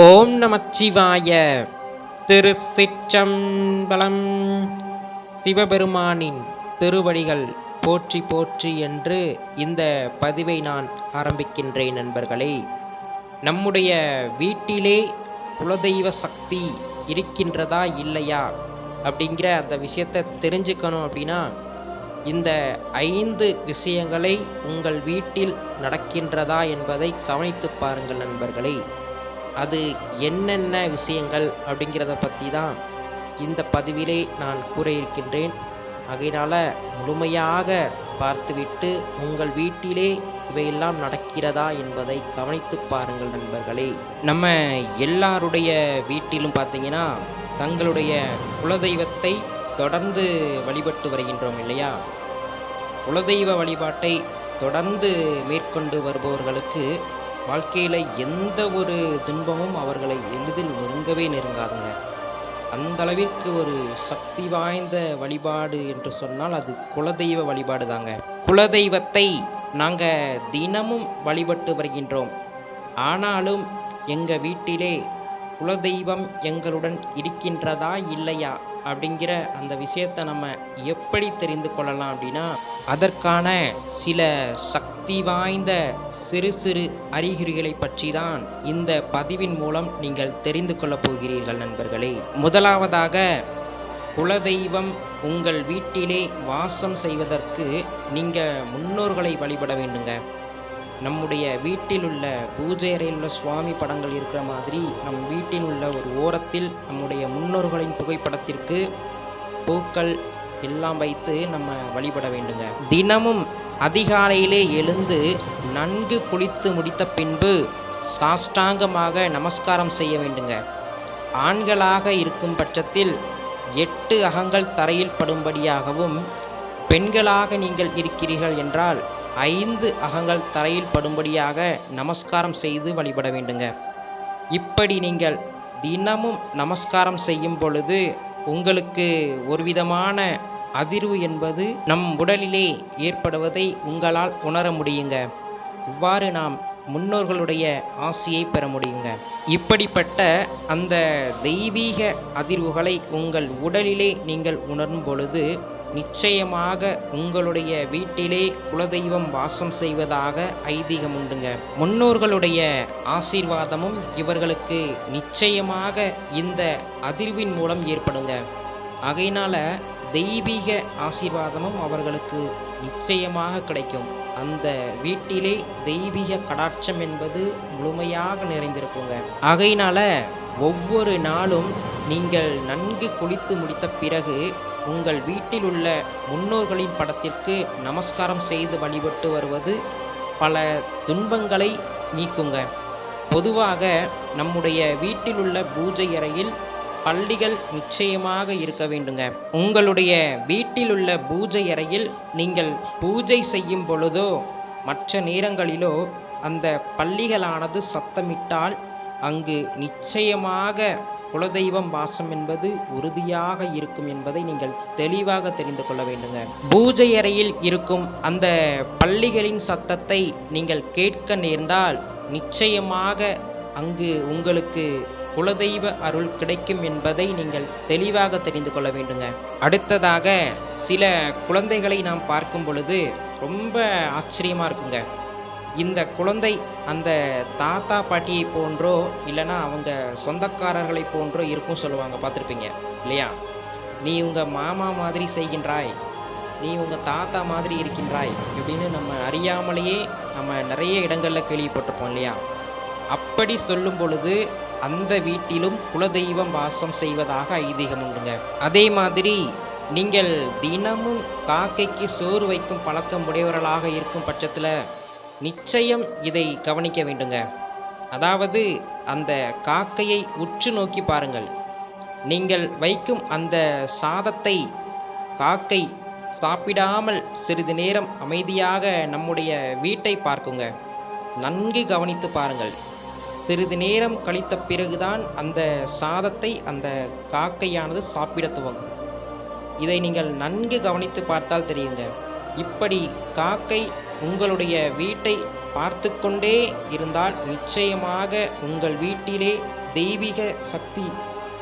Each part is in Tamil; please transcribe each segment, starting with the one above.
ஓம் நமச்சிவாய திருச்சிற்றம்பலம் சிவபெருமானின் திருவடிகள் போற்றி போற்றி என்று இந்த பதிவை நான் ஆரம்பிக்கின்றேன் நண்பர்களே. நம்முடைய வீட்டிலே குலதெய்வ சக்தி இருக்கின்றதா இல்லையா அப்படிங்கிற அந்த விஷயத்தை தெரிஞ்சுக்கணும் அப்படின்னா இந்த ஐந்து விஷயங்களை உங்கள் வீட்டில் நடக்கின்றதா என்பதை கவனித்து பாருங்கள் நண்பர்களே. அது என்னென்ன விஷயங்கள் அப்படிங்கிறத பற்றி தான் இந்த பதிவிலே நான் கூற இருக்கின்றேன் ஆகையினால் முழுமையாக பார்த்துவிட்டு உங்கள் வீட்டிலே இவையெல்லாம் நடக்கிறதா என்பதை கவனித்து பாருங்கள் நண்பர்களே. நம்ம எல்லாருடைய வீட்டிலும் பார்த்தீங்கன்னா தங்களுடைய குலதெய்வத்தை தொடர்ந்து வழிபட்டு வருகின்றோம் இல்லையா? குலதெய்வ வழிபாட்டை தொடர்ந்து மேற்கொண்டு வருபவர்களுக்கு வாழ்க்கையில் எந்த ஒரு துன்பமும் அவர்களை எளிதில் நெருங்கவே நெருங்காதுங்க. அந்த அளவிற்கு ஒரு சக்தி வாய்ந்த வழிபாடு என்று சொன்னால் அது குலதெய்வ வழிபாடு தாங்க குலதெய்வத்தை நாங்கள் தினமும் வழிபட்டு வருகின்றோம். ஆனாலும் எங்கள் வீட்டிலே குலதெய்வம் எங்களுடன் இருக்கின்றதா இல்லையா அப்படிங்கிற அந்த விஷயத்தை நம்ம எப்படி தெரிந்து கொள்ளலாம் அப்படின்னா அதற்கான சில சக்தி வாய்ந்த சிறு சிறு அறிகுறிகளை பற்றி தான் இந்த பதிவின் மூலம் நீங்கள் தெரிந்து கொள்ளப் போகிறீர்கள் நண்பர்களே. முதலாவதாக குலதெய்வம் உங்கள் வீட்டிலே வாசம் செய்வதற்கு நீங்கள் முன்னோர்களை வழிபட வேண்டுங்க. நம்முடைய வீட்டில் உள்ள பூஜை அறையில் உள்ள சுவாமி படங்கள் இருக்கிற மாதிரி நம் வீட்டில் உள்ள ஒரு ஓரத்தில் நம்முடைய முன்னோர்களின் புகைப்படத்திற்கு பூக்கள் எல்லாம் வைத்து நம்ம வழிபட வேண்டுங்க. தினமும் அதிகாலையிலே எழுந்து நன்கு குளித்து முடித்த பின்பு சாஷ்டாங்கமாக நமஸ்காரம் செய்ய வேண்டுங்க. ஆண்களாக இருக்கும் பட்சத்தில் எட்டு அகங்கள் தரையில் படும்படியாகவும் பெண்களாக நீங்கள் இருக்கிறீர்கள் என்றால் ஐந்து அகங்கள் தரையில் படும்படியாக நமஸ்காரம் செய்து வழிபட வேண்டுங்க. இப்படி நீங்கள் தினமும் நமஸ்காரம் செய்யும் பொழுது உங்களுக்கு ஒரு விதமான அதிர்வு என்பது நம் உடலிலே ஏற்படுவதை உங்களால் உணர முடியுங்க. இவ்வாறு நாம் முன்னோர்களுடைய ஆசியை பெற முடியுங்க. இப்படிப்பட்ட அந்த தெய்வீக அதிர்வுகளை உங்கள் உடலிலே நீங்கள் உணரும் பொழுது நிச்சயமாக உங்களுடைய வீட்டிலே குலதெய்வம் வாசம் செய்வதாக ஐதீகம் உண்டுங்க. முன்னோர்களுடைய ஆசீர்வாதமும் இவர்களுக்கு நிச்சயமாக இந்த அதிர்வின் மூலம் ஏற்படுங்க. ஆகையினால தெய்வீக ஆசீர்வாதமும் அவர்களுக்கு நிச்சயமாக கிடைக்கும். அந்த வீட்டிலே தெய்வீக கடாட்சம் என்பது முழுமையாக நிறைந்திருக்குங்க. ஆகையினால ஒவ்வொரு நாளும் நீங்கள் நன்கு குளித்து முடித்த பிறகு உங்கள் வீட்டில் உள்ள முன்னோர்களின் படத்திற்கு நமஸ்காரம் செய்து வழிபட்டு வருவது பல துன்பங்களை நீக்குங்க. பொதுவாக நம்முடைய வீட்டில் உள்ள பூஜை அறையில் பள்ளிகள் நிச்சயமாக இருக்க வேண்டுங்க. உங்களுடைய வீட்டில் உள்ள பூஜை அறையில் நீங்கள் பூஜை செய்யும் பொழுதோ மற்ற நேரங்களிலோ அந்த பள்ளிகளானது சத்தமிட்டால் அங்கு நிச்சயமாக குலதெய்வம் வாசம் என்பது உறுதியாக இருக்கும் என்பதை நீங்கள் தெளிவாக தெரிந்து கொள்ள வேண்டுங்க. பூஜை அறையில் இருக்கும் அந்த பள்ளிகளின் சத்தத்தை நீங்கள் கேட்க நேர்ந்தால் நிச்சயமாக அங்கு உங்களுக்கு குலதெய்வ அருள் கிடைக்கும் என்பதை நீங்கள் தெளிவாக தெரிந்து கொள்ள வேண்டுங்க. அடுத்ததாக சில குழந்தைகளை நாம் பார்க்கும் பொழுது ரொம்ப ஆச்சரியமாக இருக்குங்க. இந்த குழந்தை அந்த தாத்தா பாட்டியை போன்றோ இல்லைன்னா அவங்க சொந்தக்காரர்களை போன்றோ இருக்கும் சொல்லுவாங்க பார்த்துருப்பீங்க இல்லையா? நீ உங்கள் மாமா மாதிரி செய்கின்றாய். நீ உங்கள் தாத்தா மாதிரி இருக்கின்றாய் இப்படின்னு நம்ம அறியாமலேயே நம்ம நிறைய இடங்களில் கேள்விப்பட்டிருப்போம் இல்லையா? அப்படி சொல்லும் பொழுது அந்த வீட்டிலும் குலதெய்வம் வாசம் செய்வதாக ஐதீகம் உண்டுங்க. அதே மாதிரி நீங்கள் தினமும் காக்கைக்கு சோறு வைக்கும் பழக்கம் உடையவர்களாக இருக்கும் பட்சத்தில் நிச்சயம் இதை கவனிக்க வேண்டுங்க. அதாவது அந்த காக்கையை உற்று நோக்கி பாருங்கள். நீங்கள் வைக்கும் அந்த சாதத்தை காக்கை சாப்பிடாமல் சிறிது நேரம் அமைதியாக நம்முடைய வீட்டை பார்க்குங்க. நன்கு கவனித்து பாருங்கள். சிறிது நேரம் கழித்த பிறகுதான் அந்த சாதத்தை அந்த காக்கையானது சாப்பிட துவங்கும். இதை நீங்கள் நன்கு கவனித்து பார்த்தால் தெரியுங்க. இப்படி காக்கை உங்களுடைய வீட்டை பார்த்து கொண்டே இருந்தால் நிச்சயமாக உங்கள் வீட்டிலே தெய்வீக சக்தி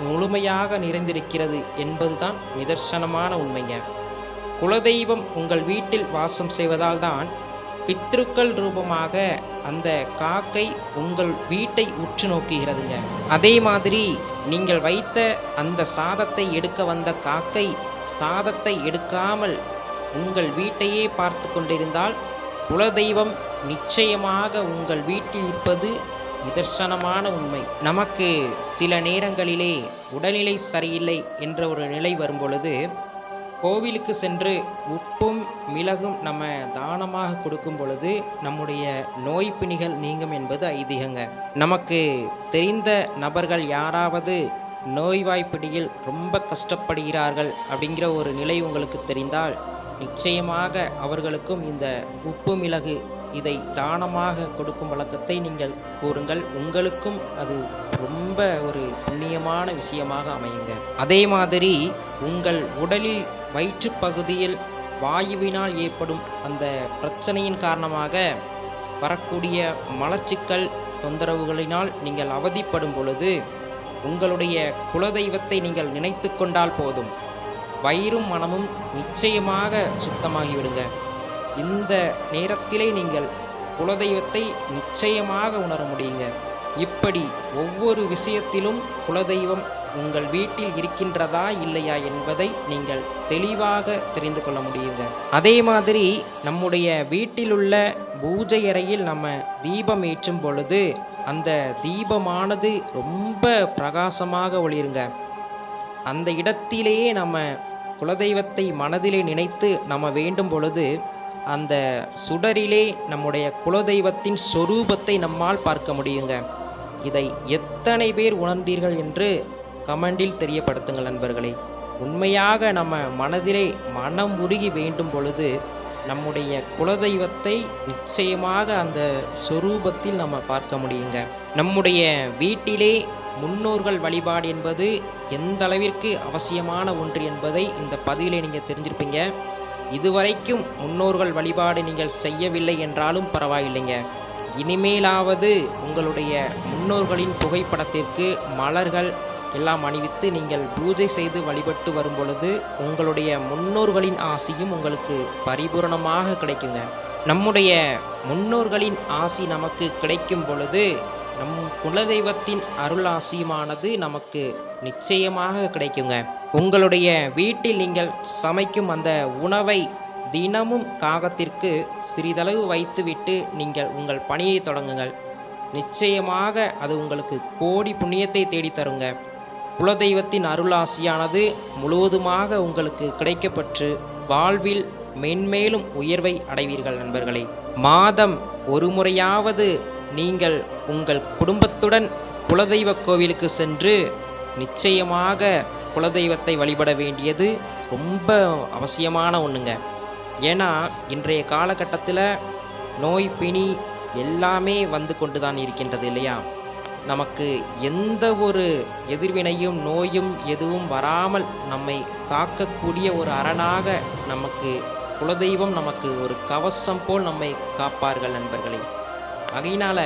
முழுமையாக நிறைந்திருக்கிறது என்பதுதான் நிதர்சனமான உண்மைங்க. குலதெய்வம் உங்கள் வீட்டில் வாசம் செய்வதால் தான் பித்ருக்கள் ரூபமாக அந்த காக்கை உங்கள் வீட்டை உற்று நோக்குகிறதுங்க. அதே மாதிரி நீங்கள் வைத்த அந்த சாதத்தை எடுக்க வந்த காக்கை சாதத்தை எடுக்காமல் உங்கள் வீட்டையே பார்த்து கொண்டிருந்தால் குலதெய்வம் நிச்சயமாக உங்கள் வீட்டில் இருப்பது நிதர்சனமான உண்மை. நமக்கு சில நேரங்களிலே உடல்நிலை சரியில்லை என்ற ஒரு நிலை வரும்பொழுது கோவிலுக்கு சென்று உப்பும் மிளகும் நம்ம தானமாக கொடுக்கும் பொழுது நம்முடைய நோய் பிணிகள் நீங்கும் என்பது ஐதீகங்க. நமக்கு தெரிந்த நபர்கள் யாராவது நோய்வாய்ப்பிடியில் ரொம்ப கஷ்டப்படுகிறார்கள் அப்படிங்கிற ஒரு நிலை உங்களுக்கு தெரிந்தால் நிச்சயமாக அவர்களுக்கும் இந்த உப்பு மிளகு இதை தானமாக கொடுக்கும் வழக்கத்தை நீங்கள் கூறுங்கள். உங்களுக்கும் அது ரொம்ப ஒரு புண்ணியமான விஷயமாக அமையுங்க. அதே மாதிரி உங்கள் உடலில் வயிற்றுப்பகுதியில் வாயுவினால் ஏற்படும் அந்த பிரச்சனையின் காரணமாக வரக்கூடிய மலச்சிக்கல் தொந்தரவுகளினால் நீங்கள் அவதிப்படும் பொழுது உங்களுடைய குலதெய்வத்தை நீங்கள் நினைத்து கொண்டால் போதும். வயிறும் மனமும் நிச்சயமாக சுத்தமாகிவிடுங்க. இந்த நேரத்திலே நீங்கள் குலதெய்வத்தை நிச்சயமாக உணர முடியுங்க. இப்படி ஒவ்வொரு விஷயத்திலும் குலதெய்வம் உங்கள் வீட்டில் இருக்கின்றதா இல்லையா என்பதை நீங்கள் தெளிவாக தெரிந்து கொள்ள முடியுங்க. அதே மாதிரி நம்முடைய வீட்டில் உள்ள பூஜை அறையில் நம்ம தீபம் ஏற்றும் பொழுது அந்த தீபமானது ரொம்ப பிரகாசமாக ஒளிருங்க. அந்த இடத்திலேயே நம்ம குலதெய்வத்தை மனதிலே நினைத்து நம்ம வேண்டும் பொழுது அந்த சுடரிலே நம்முடைய குலதெய்வத்தின் சொரூபத்தை நம்மால் பார்க்க முடியுங்க. இதை எத்தனை பேர் உணர்ந்தீர்கள் என்று கமெண்டில் தெரியப்படுத்துங்கள் நண்பர்களே. உண்மையாக நம்ம மனதிலே மனம் உருகி வேண்டும் பொழுது நம்முடைய குலதெய்வத்தை நிச்சயமாக அந்த சொரூபத்தில் நம்ம பார்க்க முடியுங்க. நம்முடைய வீட்டிலே முன்னோர்கள் வழிபாடு என்பது எந்த அளவிற்கு அவசியமான ஒன்று என்பதை இந்த பதிவிலே நீங்கள் தெரிஞ்சிருப்பீங்க. இதுவரைக்கும் முன்னோர்கள் வழிபாடு நீங்கள் செய்யவில்லை என்றாலும் பரவாயில்லைங்க. இனிமேலாவது உங்களுடைய முன்னோர்களின் புகைப்படத்திற்கு மலர்கள் எல்லாம் அணிவித்து நீங்கள் பூஜை செய்து வழிபட்டு வரும்பொழுது உங்களுடைய முன்னோர்களின் ஆசியும் உங்களுக்கு பரிபூரணமாக கிடைக்குங்க. நம்முடைய முன்னோர்களின் ஆசி நமக்கு கிடைக்கும் பொழுது நம் குலதெய்வத்தின் அருள் ஆசியுமானது நமக்கு நிச்சயமாக கிடைக்குங்க. உங்களுடைய வீட்டில் நீங்கள் சமைக்கும் அந்த உணவை தினமும் காகத்திற்கு சிறிதளவு வைத்துவிட்டு நீங்கள் உங்கள் பணியை தொடங்குங்கள். நிச்சயமாக அது உங்களுக்கு கோடி புண்ணியத்தை தேடித்தருங்க. குலதெய்வத்தின் அருளாசியானது முழுவதுமாக உங்களுக்கு கிடைக்கப்பெற்று வாழ்வில் மென்மேலும் உயர்வை அடைவீர்கள் நண்பர்களே. மாதம் ஒரு முறையாவது நீங்கள் உங்கள் குடும்பத்துடன் குலதெய்வ கோவிலுக்கு சென்று நிச்சயமாக குலதெய்வத்தை வழிபட வேண்டியது ரொம்ப அவசியமான ஒன்றுங்க ஏன்னா இன்றைய காலகட்டத்தில் நோய் பிணி எல்லாமே வந்து கொண்டு தான் இருக்கின்றது இல்லையா? நமக்கு எந்த ஒரு எதிர்வினையும் நோயும் எதுவும் வராமல் நம்மை காக்கக்கூடிய ஒரு அரணாக நமக்கு குலதெய்வம் நமக்கு ஒரு கவசம் போல் நம்மை காப்பார்கள் நண்பர்களே. ஆகையினால்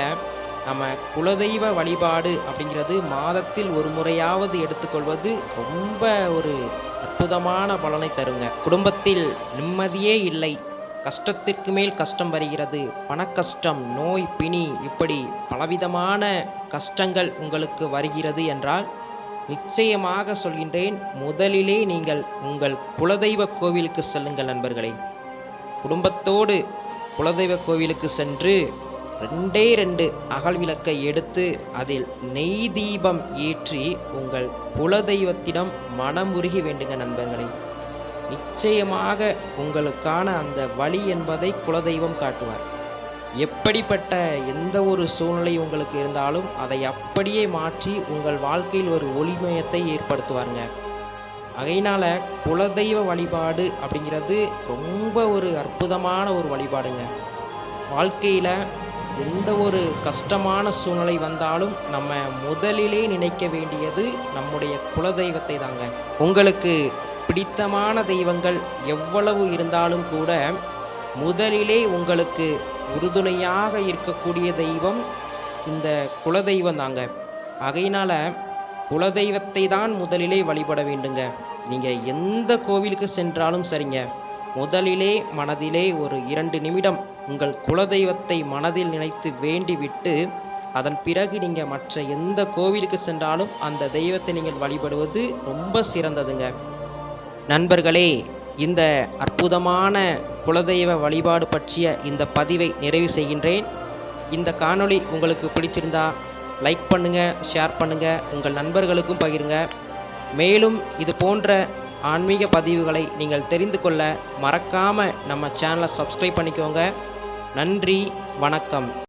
நம்ம குலதெய்வ வழிபாடு அப்படிங்கிறது மாதத்தில் ஒரு முறையாவது எடுத்துக்கொள்வது ரொம்ப ஒரு அற்புதமான பலனை தருங்க. குடும்பத்தில் நிம்மதியே இல்லை. கஷ்டத்திற்கு மேல் கஷ்டம் வருகிறது. பணக்கஷ்டம் நோய் பிணி இப்படி பலவிதமான கஷ்டங்கள் உங்களுக்கு வருகிறது என்றால் நிச்சயமாக சொல்கின்றேன் முதலிலே நீங்கள் உங்கள் குலதெய்வ கோவிலுக்கு செல்லுங்கள் நண்பர்களே. குடும்பத்தோடு குலதெய்வ கோவிலுக்கு சென்று ரெண்டே ரெண்டு அகல் விளக்கை எடுத்து அதில் நெய் தீபம் ஏற்றி உங்கள் குலதெய்வத்திடம் மனமுருகி வேண்டுங்க நண்பர்களே. நிச்சயமாக உங்களுக்கான அந்த வழி என்பதை குலதெய்வம் காட்டுவார். எப்படிப்பட்ட எந்த ஒரு சூழ்நிலை உங்களுக்கு இருந்தாலும் அதை அப்படியே மாற்றி உங்கள் வாழ்க்கையில் ஒரு ஒளிமயத்தை ஏற்படுத்துவாருங்க. அகையினால் குலதெய்வ வழிபாடு அப்படிங்கிறது ரொம்ப ஒரு அற்புதமான ஒரு வழிபாடுங்க. வாழ்க்கையில் எந்த ஒரு கஷ்டமான சூழ்நிலை வந்தாலும் நம்ம முதலிலே நினைக்க வேண்டியது நம்முடைய குலதெய்வத்தை தாங்க உங்களுக்கு பிடித்தமான தெய்வங்கள் எவ்வளவு இருந்தாலும் கூட முதலிலே உங்களுக்கு உறுதுணையாக இருக்கக்கூடிய தெய்வம் இந்த குலதெய்வம் தாங்க ஆகையினால் குலதெய்வத்தை தான் முதலிலே வழிபட வேண்டுங்க. நீங்கள் எந்த கோவிலுக்கு சென்றாலும் சரிங்க. முதலிலே மனதிலே ஒரு இரண்டு நிமிடம் உங்கள் குலதெய்வத்தை மனதில் நினைத்து வேண்டிவிட்டு அதன் பிறகு நீங்கள் மற்ற எந்த கோவிலுக்கு சென்றாலும் அந்த தெய்வத்தை நீங்கள் வழிபடுவது ரொம்ப சிறந்ததுங்க. நண்பர்களே இந்த அற்புதமான குலதெய்வ வழிபாடு பற்றிய இந்த பதிவை நிறைவு செய்கின்றேன். இந்த காணொளி உங்களுக்கு பிடிச்சிருந்தா லைக் பண்ணுங்கள் ஷேர் பண்ணுங்கள் உங்கள் நண்பர்களுக்கும் பகிருங்க. மேலும் இது போன்ற ஆன்மீக பதிவுகளை நீங்கள் தெரிந்து கொள்ள மறக்காமல் நம்ம சேனலை சப்ஸ்கிரைப் பண்ணிக்கோங்க. நன்றி வணக்கம்.